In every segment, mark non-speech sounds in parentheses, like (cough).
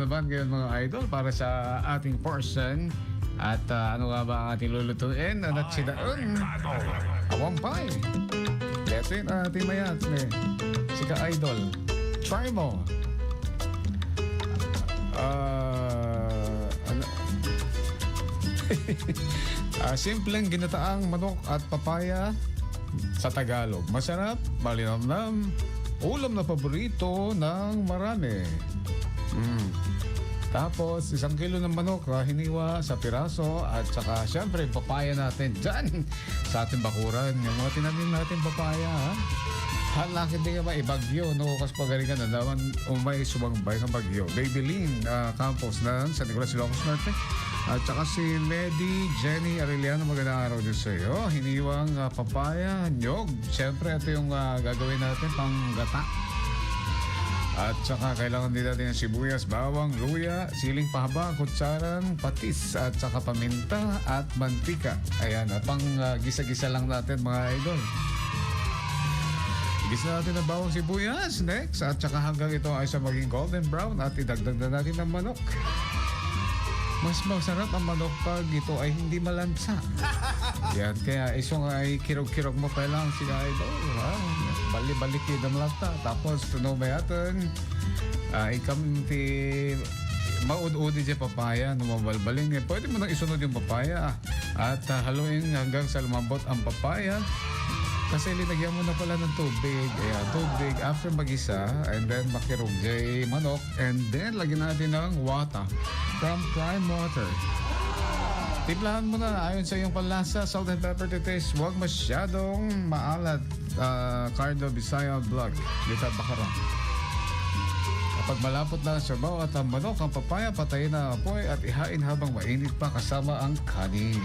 naman ngayon mga idol para sa ating portion. At ah, ano nga ba ang ating lulutuin? At sinaan? Awampay. Ito yung ating mayat. Eh. Si ka-idol. Try mo. Ah... ano? (laughs) Ah, simpleng ginataang manok at papaya sa Tagalog. Masarap, malinamnam, ulam na paborito ng marami. Mm. Tapos, isang kilo ng manok, ah, hiniwa sa piraso at saka, syempre, papaya natin dyan (laughs) sa ating bakuran. Yung mga tinanim natin papaya, ha? Halakit din ba ibagyo? Kasi pagalingan na naman umay sumangbay ng bagyo. Babylin uh, Campos ng San Nicolas Ilocos Norte. At saka si Medi Jenny Arellano, magandang araw din sa iyo. Hiniwang ah, papaya, nyog. Siyempre, ito yung ah, gagawin natin pang gata. At saka kailangan din natin ng sibuyas, bawang, luya, siling pahaba, kutsarang, patis, at saka paminta at mantika. Ayan, at pang ah, gisa-gisa lang natin mga idol. Gisa natin ang bawang sibuyas next at saka hanggang ito ay sa maging golden brown at idagdag na natin ng manok. Mas masarap ang manok pag ito ay hindi malansa. (laughs) Yan, kaya isong ay kirog-kirog mo pa lang si Idol. Ha? Bali-balik yun ang lata. Tapos tuno ba yatin? Ay kami ti maud-udi di papaya no mabalbaling eh. Pwede mo nang isunod yung papaya at ah, haluin hanggang sa lumambot ang papaya. Kasi linagyan mo na pala ng tubig. Ayan, tubig after magisa and then makirog jay manok and then lagyan natin ng water from prime water. Timplahan mo na ayon sa iyong panlasa, salt and pepper to taste. Huwag masyadong maalat. Uh, Cardo Bisaya Vlog. Dito Bakaran. Kapag malapot na ang sabaw at ang manok, ang papaya, patayin na apoy at ihain habang mainit pa kasama ang kanin.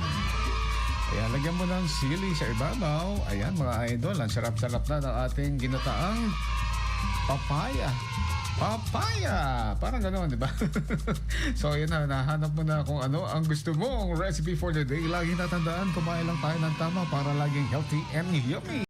Kaya lagyan mo ng sili sa ibabaw. Ayan mga idol, ang sarap-sarap na ng ating ginataang papaya. Papaya! Parang gano'n, di ba? (laughs) so, yun na, nahanap mo na kung ano ang gusto mong recipe for the day. Laging tatandaan, kumain lang tayo ng tama para laging healthy and yummy.